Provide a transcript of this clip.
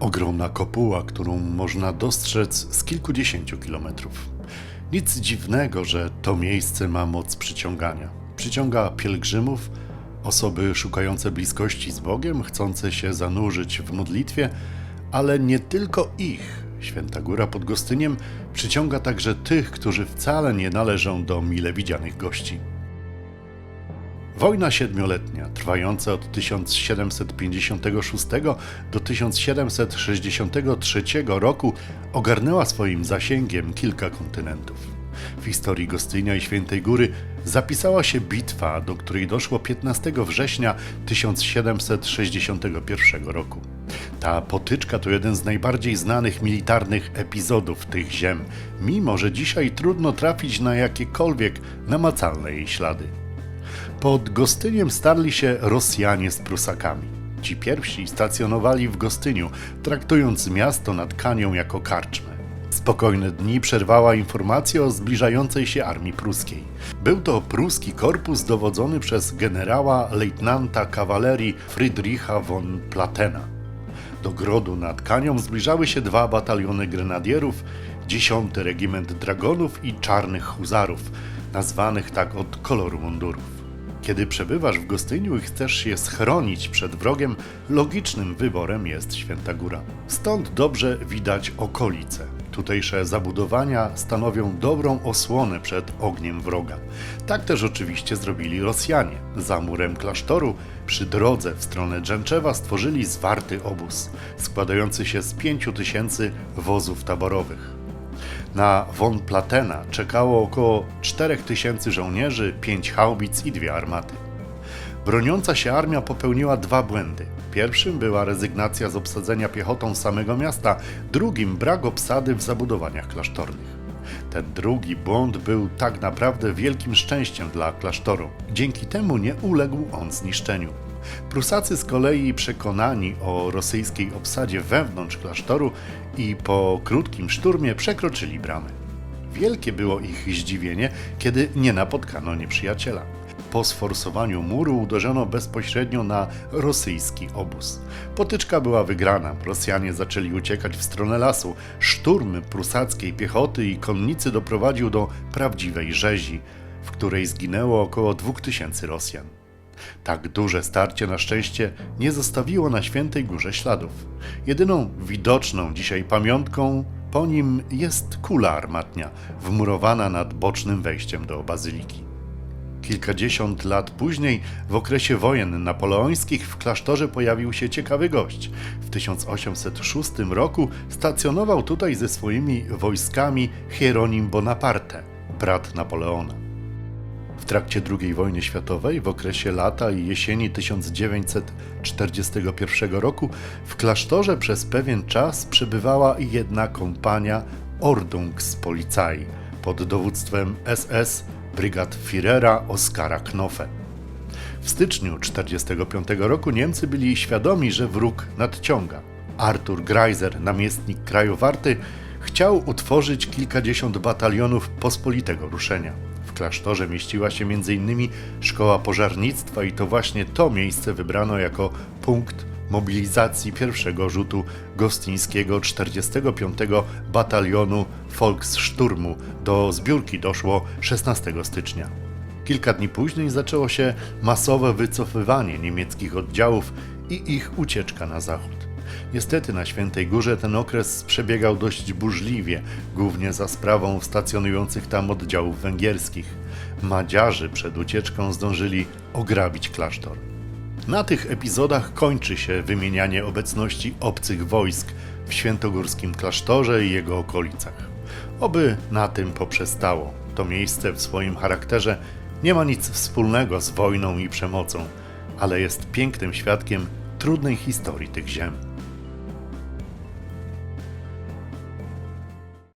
Ogromna kopuła, którą można dostrzec z kilkudziesięciu kilometrów. Nic dziwnego, że to miejsce ma moc przyciągania. Przyciąga pielgrzymów, osoby szukające bliskości z Bogiem, chcące się zanurzyć w modlitwie, ale nie tylko ich. Święta Góra pod Gostyniem przyciąga także tych, którzy wcale nie należą do mile widzianych gości. Wojna siedmioletnia, trwająca od 1756 do 1763 roku, ogarnęła swoim zasięgiem kilka kontynentów. W historii Gostynia i Świętej Góry zapisała się bitwa, do której doszło 15 września 1761 roku. Ta potyczka to jeden z najbardziej znanych militarnych epizodów tych ziem, mimo że dzisiaj trudno trafić na jakiekolwiek namacalne jej ślady. Pod Gostyniem starli się Rosjanie z Prusakami. Ci pierwsi stacjonowali w Gostyniu, traktując miasto nad Kanią jako karczmę. Spokojne dni przerwała informacja o zbliżającej się armii pruskiej. Był to pruski korpus dowodzony przez generała lejtnanta kawalerii Friedricha von Platena. Do grodu nad Kanią zbliżały się dwa bataliony grenadierów, 10 regiment dragonów i czarnych huzarów, nazwanych tak od koloru mundurów. Kiedy przebywasz w Gostyniu i chcesz się schronić przed wrogiem, logicznym wyborem jest Święta Góra. Stąd dobrze widać okolice. Tutejsze zabudowania stanowią dobrą osłonę przed ogniem wroga. Tak też oczywiście zrobili Rosjanie. Za murem klasztoru, przy drodze w stronę Dżęczewa stworzyli zwarty obóz, składający się z pięciu tysięcy wozów taborowych. Na von Platena czekało około 4000 żołnierzy, 5 haubic i dwie armaty. Broniąca się armia popełniła dwa błędy. Pierwszym była rezygnacja z obsadzenia piechotą samego miasta, drugim brak obsady w zabudowaniach klasztornych. Ten drugi błąd był tak naprawdę wielkim szczęściem dla klasztoru. Dzięki temu nie uległ on zniszczeniu. Prusacy z kolei przekonani o rosyjskiej obsadzie wewnątrz klasztoru i po krótkim szturmie przekroczyli bramy. Wielkie było ich zdziwienie, kiedy nie napotkano nieprzyjaciela. Po sforsowaniu muru uderzono bezpośrednio na rosyjski obóz. Potyczka była wygrana. Rosjanie zaczęli uciekać w stronę lasu. Szturm prusackiej piechoty i konnicy doprowadził do prawdziwej rzezi, w której zginęło około 2000 Rosjan. Tak duże starcie na szczęście nie zostawiło na Świętej Górze śladów. Jedyną widoczną dzisiaj pamiątką po nim jest kula armatnia, wmurowana nad bocznym wejściem do bazyliki. Kilkadziesiąt lat później, w okresie wojen napoleońskich, w klasztorze pojawił się ciekawy gość. W 1806 roku stacjonował tutaj ze swoimi wojskami Hieronim Bonaparte, brat Napoleona. Trakcie II wojny światowej, w okresie lata i jesieni 1941 roku, w klasztorze przez pewien czas przebywała jedna kompania Ordnungspolizei pod dowództwem SS brygad Führera Oskara Knoffe. W styczniu 1945 roku Niemcy byli świadomi, że wróg nadciąga. Artur Greiser, namiestnik kraju Warty, chciał utworzyć kilkadziesiąt batalionów pospolitego ruszenia. W klasztorze mieściła się m.in. szkoła pożarnictwa i to właśnie to miejsce wybrano jako punkt mobilizacji pierwszego rzutu gostyńskiego 45. Batalionu Volkssturmu. Do zbiórki doszło 16 stycznia. Kilka dni później zaczęło się masowe wycofywanie niemieckich oddziałów i ich ucieczka na zachód. Niestety na Świętej Górze ten okres przebiegał dość burzliwie, głównie za sprawą stacjonujących tam oddziałów węgierskich. Madziarzy przed ucieczką zdążyli ograbić klasztor. Na tych epizodach kończy się wymienianie obecności obcych wojsk w świętogórskim klasztorze i jego okolicach. Oby na tym poprzestało. To miejsce w swoim charakterze nie ma nic wspólnego z wojną i przemocą, ale jest pięknym świadkiem trudnej historii tych ziem.